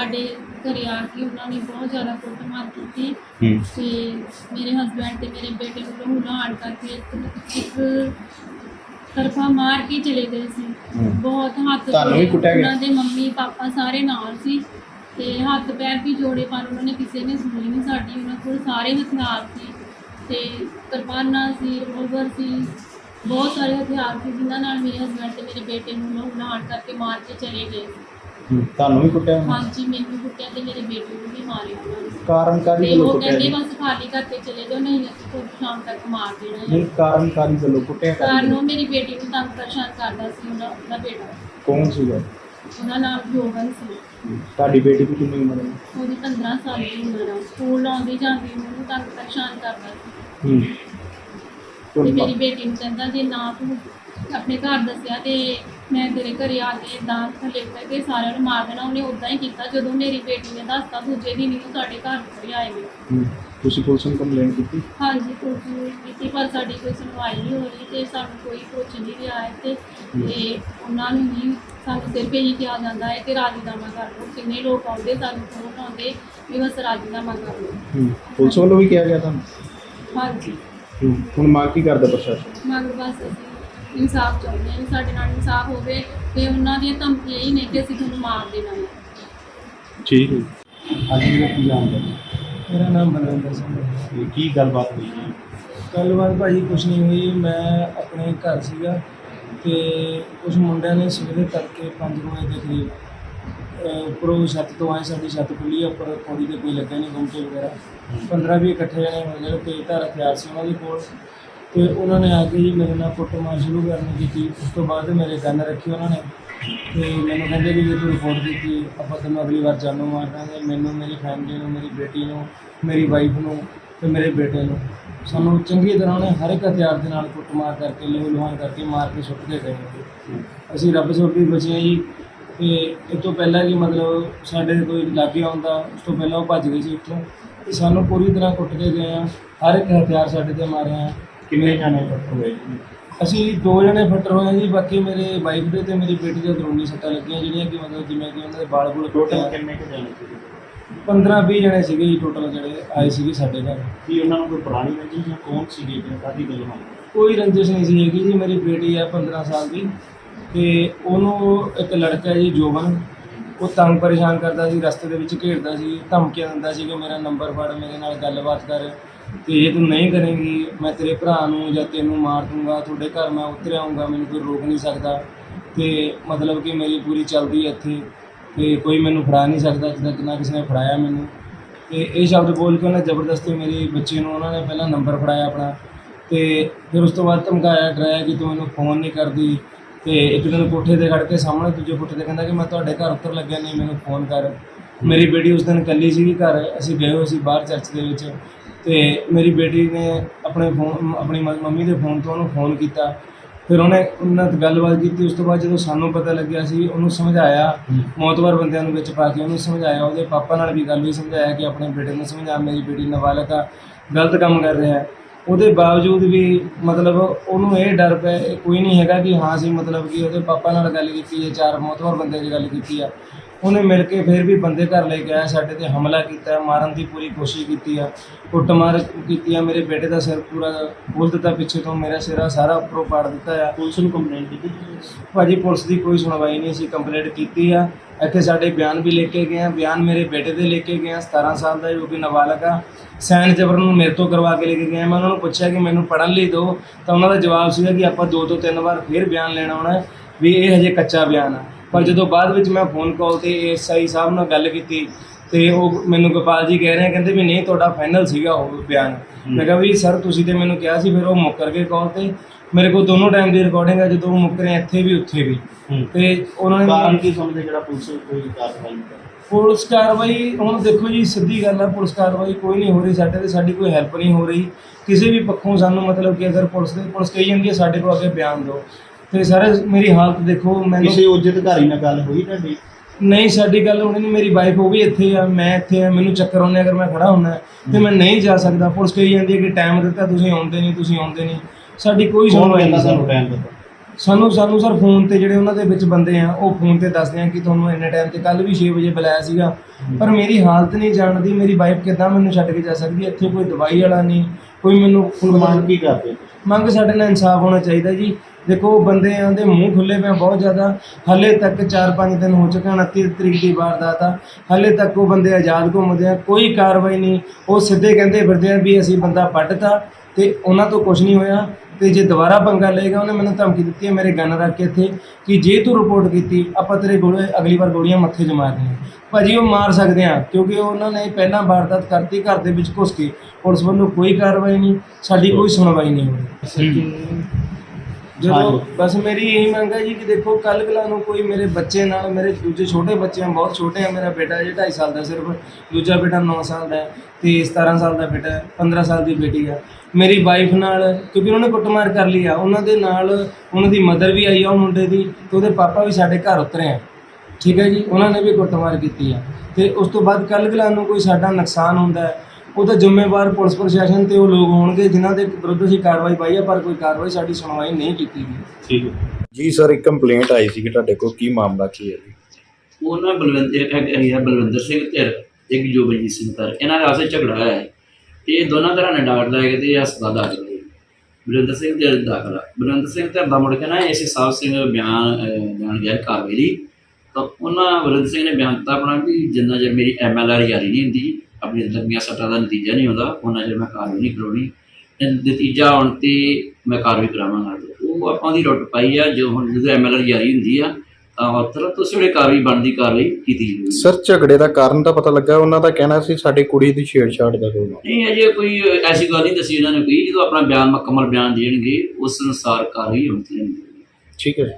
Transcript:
ਸਾਡੇ ਘਰੇ ਆ ਕੇ ਉਹਨਾਂ ਨੇ ਬਹੁਤ ਜ਼ਿਆਦਾ ਕੁੱਟਮਾਰ ਕੀਤੀ। ਹੂੰ। ਤੇ ਮੇਰੇ ਹਸਬੰਡ ਤੇ ਮੇਰੇ ਬੇਟੇ ਨੂੰ ਲਹੂਣਾ ਆੜ ਕਰਕੇ ਇੱਕ- ਇੱਕ ਤਰਫਾ ਮਾਰ ਕੇ ਚਲੇ ਗਏ ਸੀ। ਹੂੰ। ਬਹੁਤ ਹੱਥ ਤੁਹਾਨੂੰ ਵੀ ਜੋੜੇ, ਕੁੱਟਿਆ ਗਿਆ? ਉਹਨਾਂ ਦੇ ਮੰਮੀ ਪਾਪਾ ਸਾਰੇ ਨਾਲ ਸੀ। ਤੇ ਹੱਥ ਪੈਰ ਵੀ ਜੋੜੇ ਪਰ ਉਹਨਾਂ ਨੇ ਕਿਸੇ ਨੇ ਸੁਣੀ ਨਹੀਂ ਸਾਡੀ। ਉਹਨਾਂ ਕੋਲ ਸਾਰੇ ਹਥਿਆਰ ਸੀ। ਤੇ ਕਿਰਪਾਨਾਂ ਸੀ ਰਿਵੋਲਵਰ ਸੀ। ਬਹੁਤ ਸਾਰੇ ਹਥਿਆਰ ਸੀ ਜਿਨ੍ਹਾਂ ਨਾਲ ਮੇਰੇ ਹਸਬੰਡ ਤੇ ਮੇਰੇ ਬੇਟੇ ਨੂੰ ਲਹੂਣਾ ਆੜ ਕਰਕੇ ਮਾਰ ਕੇ ਚਲੇ ਗਏ। ਤੁਹਾਨੂੰ ਵੀ ਕੁੱਟਿਆ ਉਹਨਾਂ? ਨੇ? ਹਾਂਜੀ ਮੈਨੂੰ ਕੁੱਟਿਆ ਤੇ ਮੇਰੇ ਬੇਟੇ ਨੂੰ ਵੀ ਮਾਰਿਆ ਉਹਨਾਂ ਨੇ। ਕਾਰਨ ਕਾਰੀ ਤੇ ਵੱਲੋਂ ਉਹ ਕੁੱਟਿਆ ਕਹਿੰਦੇ ਜੀ? ਬਸ ਖਾਲੀ ਕਰਕੇ ਚਲੇ ਜਾਓ ਨਹੀਂ ਅਸੀਂ ਤੁਹਾਨੂੰ ਸ਼ਾਮ ਤੱਕ ਮਾਰ ਦੇਣਾ ਹੈ। ਨਹੀਂ ਕਾਰਨ ਕਾਰੀ ਵੱਲੋਂ ਕੁੱਟਿਆ? ਕਾਹਦੇ ਕਾਰਨ ਉਹ? ਮੇਰੀ ਬੇਟੀ ਨੂੰ ਤੰਗ ਪਰੇਸ਼ਾਨ ਕਰਦਾ ਸੀ ਉਹਦਾ ਉਹਦਾ ਬੇਟਾ। ਕੌਣ ਸੀਗਾ? ਉਹਦਾ ਨਾਮ ਜੋਗਨ ਸੀ। ਤੁਹਾਡੀ ਬੇਟੀ ਦੀ ਕਿੰਨੀ ਉਮਰ ਹੈ? ਉਹਦੀ 15 ਸਾਲ ਦੀ ਉਮਰ ਆ ਸਕੂਲ ਆਉਂਦੀ ਜਾਂਦੀ ਉਹਨੂੰ ਤੰਗ ਪਰੇਸ਼ਾਨ ਕਰਦਾ ਸੀ। ਹੂੰ। ਤੇ ਮੇਰੀ ਬੇਟੀ ਨੂੰ ਕਹਿੰਦਾ ਜੇ ਨਾ ਤੂੰ ਆਪਣੇ ਘਰ ਦੱਸਿਆ ਤੇ ਮੈਂ ਤੇਰੇ ਘਰੇ ਆ ਕੇ ਦਾਂ ਥੱਲੇ ਉੱਤਰ ਕੇ ਸਾਰਿਆਂ ਨੂੰ ਮਾਰ ਦੇਣਾ ਉਹਨੇ ਉਦਾਂ ਹੀ ਕੀਤਾ ਜਦੋਂ ਮੇਰੀ ਬੇਟੀ ਨੇ ਦੱਸਤਾ ਦੂਜੇ ਦਿਨ ਹੀ ਉਹ ਸਾਡੇ ਘਰ ਉੱਤੇ ਆਏ ਨੇ ਹੂੰ। ਤੁਸੀਂ ਪੁਲਿਸ ਨੂੰ ਕੰਪਲੇਂਟ ਕੀਤੀ ਹਾਂਜੀ ਪੁਲਿਸ ਨੂੰ ਕੀਤੀ ਪਰ ਸਾਡੀ ਕੋਈ ਸੁਣਵਾਈ ਨਹੀਂ ਹੋ ਰਹੀ ਤੇ ਸਾਨੂੰ ਕੋਈ ਪੁੱਛ ਨਹੀਂ ਰਿਹਾ ਹੈ ਤੇ ਤੇ ਉਹਨਾਂ ਨੂੰ ਹੀ ਸਾਨੂੰ ਸਿਰਫ ਇਹੀ ਕਿਹਾ ਜਾਂਦਾ ਹੈ ਕਿ ਰਾਜੀਨਾਮਾ ਕਰ ਲਓ ਕਿੰਨੇ ਲੋਕ ਆਉਂਦੇ ਸਾਨੂੰ ਫੋਨ ਆਉਂਦੇ ਵੀ ਬਸ ਰਾਜੀਨਾਮਾ ਕਰ ਲਓ ਹੂੰ। ਪੁਲਿਸ ਵੱਲੋਂ ਵੀ ਕਿਹਾ ਗਿਆ ਤੁਹਾਨੂੰ ਹਾਂਜੀ ਹੂੰ। ਹੁਣ ਮੰਗ ਕੀ ਕਰਦਾ ਪ੍ਰਸ਼ਾਸਨ ਮਗਰ ਬਸ ਇਨਸਾਫ ਚਾਹੁੰਦੇ ਹਾਂ ਵੀ ਸਾਡੇ ਨਾਲ ਇਨਸਾਫ ਹੋਵੇ ਤੇ ਉਹਨਾਂ ਦੀਆਂ ਧਮਕੀਆਂ ਹੀ ਨੇ ਕਿ ਅਸੀਂ ਤੁਹਾਨੂੰ ਮਾਰ ਦੇਣਾ ਹੈ। ਠੀਕ ਹੈ। ਅੱਜ ਵੀ ਕੀ ਜਾਣਦਾ ਮੇਰਾ ਨਾਮ ਬਲਵਿੰਦਰ ਸਿੰਘ ਹੈ। ਕੀ ਗੱਲਬਾਤ ਹੋਈ? ਜੀ ਗੱਲਬਾਤ ਭਾਜੀ ਕੁਛ ਨਹੀਂ ਹੋਈ ਮੈਂ ਆਪਣੇ ਘਰ ਸੀਗਾ ਤੇ ਕੁਝ ਮੁੰਡਿਆਂ ਨੇ ਸਵੇਰੇ ਤੜਕੇ 5 ਵਜੇ ਦੇ ਕਰੀਬ ਅਹ, ਉੱਪਰੋਂ ਛੱਤ ਤੋਂ ਆਏ ਸਾਡੀ ਛੱਤ ਖੁੱਲੀ ਆ, ਉੱਪਰ ਪੌੜੀ ਤੇ ਕੋਈ ਲੱਗਾ ਨਹੀਂ ਗੁੰਮਟੇ ਵਗੈਰਾ। 15 ਵੀ ਇਕੱਠੇ ਜਣੇ ਹੋ ਗਏ ਤੇ ਧਾਰ ਹਥਿਆਰ ਸੀ ਉਹਨਾਂ ਦੇ ਕੋਲ। ਤੇ ਉਹਨਾਂ ਨੇ ਆ ਕੇ ਜੀ ਮੇਰੇ ਨਾਲ ਕੁੱਟਮਾਰ ਸ਼ੁਰੂ ਕਰਨੀ ਕੀਤੀ। ਉਸ ਤੋਂ ਬਾਅਦ ਮੇਰੇ ਗਨ ਰੱਖੀ ਉਹਨਾਂ ਨੇ। ਤੇ ਮੈਨੂੰ ਕਹਿੰਦੇ ਵੀ ਜੇ ਤੂੰ ਰਿਪੋਰਟ ਕੀਤੀ, ਆਪਾਂ ਤੈਨੂੰ ਅਗਲੀ ਵਾਰ ਜਾਨੋਂ ਮਾਰ ਦਾਂਗੇ ਮੈਨੂੰ, ਮੇਰੀ ਫੈਮਿਲੀ ਨੂੰ, ਮੇਰੀ ਬੇਟੀ ਨੂੰ, ਮੇਰੀ ਵਾਈਫ ਨੂੰ ਤੇ ਮੇਰੇ ਬੇਟੇ ਨੂੰ। ਸਾਨੂੰ ਚੰਗੀ ਤਰ੍ਹਾਂ ਉਹਨੇ ਹਰ ਇੱਕ ਹਥਿਆਰ ਦੇ ਨਾਲ ਕੁੱਟਮਾਰ ਕਰਕੇ, ਲਹੂ ਲੁਹਾਨ ਕਰਕੇ ਮਾਰ ਕੇ ਸੁੱਟ ਕੇ ਗਏ। ਅਸੀਂ ਰੱਬ ਸੋਪੀ ਬਚੇ ਹਾਂ ਜੀ। ਤੇ ਇਹ ਤੋਂ ਪਹਿਲਾਂ ਕਿ ਮਤਲਬ ਸਾਡੇ ਕੋਈ ਲਾਗੇ ਆਉਂਦਾ, ਉਸ ਤੋਂ ਪਹਿਲਾਂ ਉਹ ਭੱਜ ਗਏ ਸੀ ਉੱਥੋਂ ਤੇ ਸਾਨੂੰ ਪੂਰੀ ਤਰ੍ਹਾਂ ਕੁੱਟ ਕੇ ਗਏ ਆ ਹਰ ਇੱਕ ਹਥਿਆਰ ਸਾਡੇ ਤੇ ਮਾਰਿਆ ਆ ਕਿੰਨੇ ਜਾਣੇ ਫੱਟ ਹੋਏ ਜੀ? ਅਸੀਂ ਦੋ ਜਣੇ ਫੱਟਰ ਹੋਏ ਜੀ ਬਾਕੀ ਮੇਰੇ ਵਾਈਫ ਦੇ ਤੇ ਮੇਰੀ ਬੇਟੀ ਦੇ ਦਰੂਨੀ ਸੱਟਾਂ ਲੱਗੀਆਂ ਜਿਹੜੀਆਂ ਕਿ ਮਤਲਬ ਜਿਵੇਂ ਕਿ ਉਹਨਾਂ ਦੇ ਬਾਲ ਬੁਲ ਟੋਟਲ ਕਿੰਨੇ ਕੁ ਜਾਣੇ ਸੀ 15 20 ਜਣੇ ਸੀਗੇ ਜੀ ਟੋਟਲ ਜਿਹੜੇ ਆਏ ਸੀਗੇ ਸਾਡੇ ਘਰ। ਕੀ ਉਹਨਾਂ ਨੂੰ ਕੋਈ ਪੁਰਾਣੀ ਰੰਜਿਸ਼ ਜਾਂ ਕੌਣ ਸੀਗੇ ਜਾਂ ਕਾਦੀ ਗੱਲ ਹੋਈ ਕੋਈ ਰੰਜਿਸ਼ ਨਹੀਂ ਸੀ ਹੈਗੀ ਜੀ ਮੇਰੀ ਬੇਟੀ ਹੈ 15 ਸਾਲ ਦੀ ਤੇ ਉਹਨੂੰ ਇੱਕ ਲੜਕਾ ਜੀ ਜੋਬਨ ਉਹ ਤੰਗ ਪਰੇਸ਼ਾਨ ਕਰਦਾ ਸੀ ਰਸਤੇ ਦੇ ਵਿੱਚ ਘੇਰਦਾ ਸੀ ਧਮਕੀਆਂ ਦਿੰਦਾ ਸੀ ਕਿ ਮੇਰਾ ਨੰਬਰ ਫੜ ਮੇਰੇ ਨਾਲ ਗੱਲਬਾਤ ਕਰ। ਤੇ ਜੇ ਤੂੰ ਨਹੀਂ ਕਰੇਂਗੀ, ਮੈਂ ਤੇਰੇ ਭਰਾ ਨੂੰ ਜਾਂ ਤੈਨੂੰ ਮਾਰ ਦੂੰਗਾ, ਤੁਹਾਡੇ ਘਰ ਮੈਂ ਉਤਰ ਆਊਂਗਾ ਮੈਨੂੰ ਕੋਈ ਰੋਕ ਨਹੀਂ ਸਕਦਾ। ਤੇ ਮਤਲਬ ਕਿ ਮੇਰੀ ਪੂਰੀ ਚੱਲਦੀ ਹੈ ਇੱਥੇ ਤੇ ਕੋਈ ਮੈਨੂੰ ਫੜਾ ਨਹੀਂ ਸਕਦਾ ਜਿੱਦਾਂ ਕਿ ਕਿਸੇ ਨੇ ਫੜਾਇਆ ਮੈਨੂੰ। ਤੇ ਇਹ ਸ਼ਬਦ ਬੋਲ ਕੇ ਉਹਨੇ ਜ਼ਬਰਦਸਤੀ ਮੇਰੀ ਬੱਚੀ ਨੂੰ, ਉਹਨਾਂ ਨੇ ਪਹਿਲਾਂ ਨੰਬਰ ਫੜਾਇਆ ਆਪਣਾ। ਤੇ ਫਿਰ ਉਸ ਤੋਂ ਬਾਅਦ ਧਮਕਾਇਆ, ਡਰਾਇਆ ਕਿ ਤੂੰ ਮੈਨੂੰ ਫੋਨ ਨਹੀਂ ਕਰਦੀ। ਤੇ ਇੱਕ ਦਿਨ ਕੋਠੇ ਤੇ ਖੜ ਕੇ ਸਾਹਮਣੇ ਦੂਜੇ ਕੋਠੇ ਤੇ ਕਹਿੰਦਾ ਕਿ ਮੈਂ ਤੁਹਾਡੇ ਘਰ ਉੱਤਰ ਲੱਗਿਆ, ਨਹੀਂ ਮੈਨੂੰ ਫੋਨ ਕਰ। ਮੇਰੀ ਬੇਟੀ ਉਸ ਦਿਨ ਇਕੱਲੀ ਸੀਗੀ ਘਰ, ਅਸੀਂ ਗਏ ਹੋਏ ਸੀ ਬਾਹਰ ਚਰਚ ਦੇ ਵਿੱਚ। ਤੇ ਮੇਰੀ ਬੇਟੀ ਨੇ ਆਪਣੇ ਫੋਨ ਆਪਣੀ ਮ- ਮੰਮੀ ਦੇ ਫੋਨ ਤੋਂ ਉਹਨੂੰ ਫੋਨ ਕੀਤਾ। ਫਿਰ ਉਹਨੇ ਉਹਨਾਂ ਨਾਲ ਗੱਲਬਾਤ ਕੀਤੀ। ਉਸ ਤੋਂ ਬਾਅਦ ਜਦੋਂ ਸਾਨੂੰ ਪਤਾ ਲੱਗਿਆ ਸੀ ਉਹਨੂੰ ਸਮਝਾਇਆ। ਮੌਤਵਰ ਬੰਦਿਆਂ ਨੂੰ ਵਿੱਚ ਪਾ ਕੇ ਉਹਨੂੰ ਸਮਝਾਇਆ। ਉਹਦੇ ਪਾਪਾ ਨਾਲ ਵੀ ਗੱਲ ਵੀ ਸਮਝਾਇਆ ਕਿ ਆਪਣੇ ਬੇਟੇ ਨੂੰ ਸਮਝਾ ਮੇਰੀ ਬੇਟੀ ਨਾਬਾਲਗ ਆ ਗਲਤ ਕੰਮ ਕਰ ਰਿਹਾ ਹੈ। ਉਹਦੇ ਬਾਵਜੂਦ ਵੀ ਮਤਲਬ ਉਹਨੂੰ ਇਹ ਡਰ ਪਿਆ ਇਹ ਕੋਈ ਨਹੀਂ ਹੈਗਾ ਕਿ ਹਾਂ ਸੀ ਮਤਲਬ ਕਿ ਉਹਦੇ ਪਾਪਾ ਨਾਲ ਗੱਲ ਕੀਤੀ ਹੈ ਚਾਰ ਮੌਤਵਰ ਬੰਦੇ ਦੀ ਗੱਲ ਕੀਤੀ ਆ। ਉਹਨੇ ਮਿਲ ਕੇ ਫਿਰ ਵੀ ਬੰਦੇ ਘਰ ਲੈ ਕੇ ਆਇਆ ਸਾਡੇ ਤੇ ਹਮਲਾ ਕੀਤਾ ਮਾਰਨ ਦੀ ਪੂਰੀ ਕੋਸ਼ਿਸ਼ ਕੀਤੀ ਆ ਕੁੱਟਮਾਰ ਕੀਤੀ ਆ ਮੇਰੇ ਬੇਟੇ ਦਾ ਸਿਰ ਪੂਰਾ ਖੋਲ ਦਿੱਤਾ ਪਿੱਛੇ ਤੋਂ ਮੇਰਾ ਸਿਰਾ ਸਾਰਾ ਉੱਪਰੋਂ ਪਾੜ ਦਿੱਤਾ ਆ। ਪੁਲਿਸ ਨੂੰ ਕੰਪਲੇਂਟ ਕੀਤੀ ਭਾਜੀ ਪੁਲਿਸ ਦੀ ਕੋਈ ਸੁਣਵਾਈ ਨਹੀਂ ਅਸੀਂ ਕੰਪਲੇਂਟ ਕੀਤੀ ਆ। ਇੱਥੇ ਸਾਡੇ ਬਿਆਨ ਵੀ ਲੈ ਕੇ ਗਏ ਆ ਬਿਆਨ ਮੇਰੇ ਬੇਟੇ ਦੇ ਲੈ ਕੇ ਗਏ ਆ 17 ਸਾਲ ਦਾ ਜੋ ਕਿ ਨਾਬਾਲਗ ਆ ਸੈਨ ਜਬਰ ਨੂੰ ਮੇਰੇ ਤੋਂ ਕਰਵਾ ਕੇ ਲੈ ਕੇ ਗਏ ਆ। ਮੈਂ ਉਹਨਾਂ ਨੂੰ ਪੁੱਛਿਆ ਕਿ ਮੈਨੂੰ ਪੜ੍ਹਨ ਲਈ ਦਿਓ ਤਾਂ ਉਹਨਾਂ ਦਾ ਜਵਾਬ ਸੀਗਾ ਕਿ ਆਪਾਂ ਦੋ ਤੋਂ ਤਿੰਨ ਵਾਰ ਫਿਰ ਬਿਆਨ ਲੈਣਾ ਆਉਣਾ ਹੈ ਵੀ ਇਹ ਹਜੇ ਕੱਚਾ ਬਿਆਨ ਆ। ਪਰ ਜਦੋਂ ਬਾਅਦ ਵਿੱਚ ਮੈਂ ਫੋਨ ਕਾਲ ਤੇ ਐਸਆਈ ਸਾਹਿਬ ਨਾਲ ਗੱਲ ਕੀਤੀ ਤੇ ਉਹ ਮੈਨੂੰ ਗੋਪਾਲ ਜੀ ਕਹਿ ਰਹੇ ਆ ਕਹਿੰਦੇ ਵੀ ਨਹੀਂ ਤੁਹਾਡਾ ਫਾਈਨਲ ਸੀਗਾ ਉਹ ਬਿਆਨ। ਮੈਂ ਕਿਹਾ ਵੀ ਸਰ ਤੁਸੀਂ ਤੇ ਮੈਨੂੰ ਕਿਹਾ ਸੀ ਫਿਰ ਉਹ ਮੁੱਕਰ ਗਏ ਕਾਲ ਤੇ। ਮੇਰੇ ਕੋਲ ਦੋਨੋਂ ਟਾਈਮ ਦੀ ਰਿਕਾਰਡਿੰਗ ਹੈ ਜਦੋਂ ਉਹ ਮੁੱਕਰੇ ਇੱਥੇ ਵੀ ਉੱਥੇ ਵੀ। ਤੇ ਉਹਨਾਂ ਨੇ ਕਾਰਨ ਕੀ ਸਮਝਦੇ ਜਿਹੜਾ ਪੁਲਿਸ ਕੋਈ ਕਾਰਵਾਈ ਕਰ ਪੁਲਿਸ ਕਾਰਵਾਈ ਹੁਣ ਦੇਖੋ ਜੀ ਸਿੱਧੀ ਗੱਲ ਹੈ ਪੁਲਿਸ ਕਾਰਵਾਈ ਕੋਈ ਨਹੀਂ ਹੋ ਰਹੀ ਸਾਡੇ ਤੇ ਸਾਡੀ ਕੋਈ ਹੈਲਪ ਨਹੀਂ ਹੋ ਰਹੀ। ਕਿਸੇ ਵੀ ਪੱਖੋਂ ਸਾਨੂੰ ਮਤਲਬ ਕਿ ਅਗਰ ਪੁਲਿਸ ਦੇ ਪੁਲਿਸ ਕਹੀ ਜਾਂਦੀ ਹੈ ਸਾਡੇ ਕੋਲ ਅੱਗੇ ਬਿਆਨ ਦਿਓ। ਤੇ ਸਾਰੇ ਮੇਰੀ ਹਾਲਤ ਦੇਖੋ ਮੈਨੂੰ ਕਿਸੇ ਉੱਚ ਅਧਿਕਾਰੀ ਨਾਲ ਗੱਲ ਹੋਈ ਤੁਹਾਡੀ? ਨਹੀਂ ਸਾਡੀ ਗੱਲ ਹੋਣੀ ਨਹੀਂ ਮੇਰੀ ਵਾਈਫ ਉਹ ਵੀ ਇੱਥੇ ਆ ਮੈਂ ਇੱਥੇ ਆ ਮੈਨੂੰ ਚੱਕਰ ਆਉਂਦੇ ਅਗਰ ਮੈਂ ਖੜਾ ਹੁੰਨਾ ਤੇ ਮੈਂ ਨਹੀਂ ਜਾ ਸਕਦਾ। ਪੁਲਿਸ ਕਹੀ ਜਾਂਦੀ ਹੈ ਕਿ ਟਾਈਮ ਦਿੱਤਾ ਤੁਸੀਂ ਆਉਂਦੇ ਨਹੀਂ ਤੁਸੀਂ ਆਉਂਦੇ ਨਹੀਂ। ਸਾਡੀ ਕੋਈ ਸੁਣਵਾਈ ਨਹੀਂ ਸਰ ਟਾਈਮ ਦਿੱਤਾ? ਸਾਨੂੰ ਸਾਨੂੰ ਸਰ ਫੋਨ ਤੇ ਜਿਹੜੇ ਉਹਨਾਂ ਦੇ ਵਿੱਚ ਬੰਦੇ ਆ ਉਹ ਫੋਨ ਤੇ ਦੱਸਦੇ ਆ ਕਿ ਤੁਹਾਨੂੰ ਇੰਨੇ ਟਾਈਮ ਤੇ ਕੱਲ ਵੀ 6 ਵਜੇ ਬੁਲਾਇਆ ਸੀਗਾ। ਪਰ ਮੇਰੀ ਹਾਲਤ ਨਹੀਂ ਜਾਣਦੀ ਮੇਰੀ ਵਾਈਫ ਕਿੱਦਾਂ ਮੈਨੂੰ ਛੱਡ ਕੇ ਜਾ ਸਕਦੀ ਇੱਥੇ ਕੋਈ ਦਵਾਈ ਵਾਲਾ ਨਹੀਂ ਕੋਈ ਮੈਨੂੰ ਮੰਗ ਫਰਮਾਨ ਕੀ ਕਰਦੇ ਮੰਗ ਸਾਡੇ ਨਾਲ ਇਨਸਾਫ ਹੋਣਾ ਚਾਹੀਦਾ ਜੀ। ਦੇਖੋ ਉਹ ਬੰਦਿਆਂ ਦੇ ਮੂੰਹ ਖੁੱਲੇ ਪਏ ਆ ਬਹੁਤ ਜ਼ਿਆਦਾ। ਹਲੇ ਤੱਕ 29 ਦਿਨ ਹੋ ਚੁੱਕੇ ਹਨ 29 ਤਰੀਕ ਦੀ ਵਾਰਦਾਤ ਆ। ਹਲੇ ਤੱਕ ਉਹ ਬੰਦੇ ਆਜ਼ਾਦ ਘੁੰਮਦੇ ਆ ਕੋਈ ਕਾਰਵਾਈ ਨਹੀਂ। ਉਹ ਸਿੱਧੇ ਕਹਿੰਦੇ ਫਿਰਦੇ ਆ ਵੀ ਅਸੀਂ ਬੰਦਾ ਪੱਟਤਾ ਤੇ ਉਹਨਾਂ ਤੋਂ ਕੁਝ ਨਹੀਂ ਹੋਇਆ। ਤੇ ਜੇ ਦੁਬਾਰਾ ਪੰਗਾ ਲਏਗਾ ਉਹਨੇ ਮੈਨੂੰ ਧਮਕੀ ਦਿੱਤੀ ਹੈ ਮੇਰੇ ਗਨ ਰੱਖ ਕੇ ਇੱਥੇ ਕਿ ਜੇ ਤੂੰ ਰਿਪੋਰਟ ਕੀਤੀ ਆਪਾਂ ਤੇਰੇ ਗੋਲੇ ਅਗਲੀ ਵਾਰ ਗੋਲੀਆਂ ਮੱਥੇ 'ਚ ਮਾਰ ਦੇਣੀਆਂ। ਭਾਜੀ ਉਹ ਮਾਰ ਸਕਦੇ ਆ ਕਿਉਂਕਿ ਉਹਨਾਂ ਨੇ ਪਹਿਲਾਂ ਵਾਰਦਾਤ ਕਰਤੀ ਘਰ ਦੇ ਵਿੱਚ ਘੁਸ ਕੇ। ਪੁਲਿਸ ਵੱਲੋਂ ਕੋਈ ਕਾਰਵਾਈ ਨਹੀਂ ਸਾਡੀ ਕੋਈ ਸੁਣਵਾਈ ਨਹੀਂ ਹੋਈ ਜਦੋਂ ਹਾਂਜੀ। ਬਸ ਮੇਰੀ ਇਹੀ ਮੰਗ ਹੈ ਜੀ ਕਿ ਦੇਖੋ ਕੱਲ ਕਲਾ ਨੂੰ ਕੋਈ ਮੇਰੇ ਬੱਚੇ ਨਾਲ ਮੇਰੇ ਦੂਜੇ ਛੋਟੇ ਬੱਚੇ ਆ ਬਹੁਤ ਛੋਟੇ ਆ ਮੇਰਾ ਬੇਟਾ ਜੀ 2.5 ਸਾਲ ਦਾ ਸਿਰਫ ਦੂਜਾ ਬੇਟਾ 9 ਸਾਲ ਦਾ ਹੈ ਤੇ 17 ਸਾਲ ਦਾ ਬੇਟਾ ਹੈ 15 ਸਾਲ ਦੀ ਬੇਟੀ ਆ। ਮੇਰੀ ਵਾਈਫ ਨਾਲ ਕਿਉਂਕਿ ਉਹਨਾਂ ਨੇ ਕੁੱਟਮਾਰ ਕਰ ਲਈ ਆ ਉਹਨਾਂ ਦੇ ਨਾਲ ਉਹਨਾਂ ਦੀ ਮਦਰ ਵੀ ਆਈ ਆ ਉਹ ਮੁੰਡੇ ਦੀ ਤੇ ਉਹਦੇ ਪਾਪਾ ਵੀ ਸਾਡੇ ਘਰ ਉਤਰੇ ਆ। ਠੀਕ ਹੈ ਜੀ ਉਹਨਾਂ ਨੇ ਵੀ ਕੁੱਟਮਾਰ ਕੀਤੀ ਆ। ਤੇ ਉਸ ਤੋਂ ਬਾਅਦ ਕੱਲ ਕਲਾ ਨੂੰ ਕੋਈ ਸਾਡਾ ਨੁਕਸਾਨ ਹੁੰਦਾ ਹੈ ਉਹਦਾ ਜ਼ਿੰਮੇਵਾਰ ਪੁਲਿਸ ਪ੍ਰਸ਼ਾਸਨ ਤੇ ਉਹ ਲੋਕ ਹੋਣਗੇ ਜਿਨ੍ਹਾਂ ਦੇ ਵਿਰੁੱਧ ਅਸੀਂ ਕਾਰਵਾਈ ਪਾਈ ਆ ਪਰ ਕੋਈ ਕਾਰਵਾਈ ਸਾਡੀ ਸੁਣਵਾਈ ਨਹੀਂ ਕੀਤੀ ਗਈ। ਠੀਕ ਹੈ। ਜੀ ਸਰ ਇੱਕ ਕੰਪਲੇਂਟ ਆਈ ਸੀ ਕਿ ਤੁਹਾਡੇ ਕੋਲ ਕੀ ਮਾਮਲਾ ਕੀ ਹੈ ਜੀ? ਉਹ ਨਾ ਬਲਵਿੰਦਰ ਹੈਗਾ ਬਲਵਿੰਦਰ ਸਿੰਘ ਧਿਰ ਇੱਕ ਜੋਬਨਜੀਤ ਸਿੰਘ ਧਿਰ ਇਹਨਾਂ ਦਾ ਆਪਸੇ ਝਗੜਾ ਹੋਇਆ ਹੈ। ਤੇ ਇਹ ਦੋਨਾਂ ਤਰ੍ਹਾਂ ਨੇ ਡਾਟ ਲੈ ਕੇ ਤੇ ਹਸਪਤਾਲ ਦਾਖਲ ਹੋਏ ਬਲਵਿੰਦਰ ਸਿੰਘ ਧਿਰ ਦਾਖਲਾ। ਬਲਵਿੰਦਰ ਸਿੰਘ ਧਿਰ ਦਾ ਮੁੜ ਕੇ ਨਾ ਇਸੇ ਸਾਹਿਬ ਸਿੰਘ ਬਿਆਨ ਬਿਆਨ ਗਿਆ ਕਾਰਵਾਈ ਲਈ। ਤਾਂ ਉਹਨਾਂ ਬਲਵਿੰਦਰ ਸਿੰਘ ਨੇ ਬਿਆਨ ਦਿੱਤਾ ਆਪਣਾ ਵੀ ਜਿੰਨਾ ਚਿਰ ਮੇਰੀ ਐਮਐਲਆਰ ਜਾਰੀ ਨਹੀਂ ਹੁੰਦੀ ਆਪਣੀ ਲੰਮੀਆਂ ਸੱਟਾਂ ਦਾ ਨਤੀਜਾ ਨਹੀਂ ਹੁੰਦਾ ਉਹਨਾਂ ਚਿਰ ਮੈਂ ਕਾਰਵਾਈ ਨਹੀਂ ਕਰਾਉਣੀ। ਤੇ ਨਤੀਜਾ ਆਉਣ ਤੇ ਮੈਂ ਕਾਰਵਾਈ ਕਰਾਵਾਂਗਾ। ਉਹ ਆਪਾਂ ਦੀ ਰੁੱਟ ਪਾਈ ਆ ਜੋ ਹੁਣ ਜਦੋਂ ਐਮਐਲਆਰ ਜਾਰੀ ਹੁੰਦੀ ਆ ਤਾਂ ਤੁਰੰਤ ਉਸ ਵੇਲੇ ਕਾਰਵਾਈ ਬਣਦੀ ਕਾਰਵਾਈ ਕੀਤੀ ਜਾਊਗੀ ਸਰ ਝਗੜੇ ਦਾ ਕਾਰਨ ਤਾਂ ਪਤਾ ਲੱਗਾ ਉਹਨਾਂ ਦਾ ਕਹਿਣਾ ਸੀ ਸਾਡੀ ਕੁੜੀ ਦੀ ਛੇੜਛਾੜ ਦਾ ਕੋਈ ਨਹੀਂ ਅਜੇ ਕੋਈ ਐਸੀ ਗੱਲ ਨਹੀਂ ਦੱਸੀ ਇਹਨਾਂ ਨੇ ਕੋਈ ਜਦੋਂ ਆਪਣਾ ਬਿਆਨ ਮੁਕੰਮਲ ਬਿਆਨ ਦੇਣਗੇ ਉਸ ਅਨੁਸਾਰ ਕਾਰਵਾਈ ਹੁੰਦੀ ਹੈ ਠੀਕ ਹੈ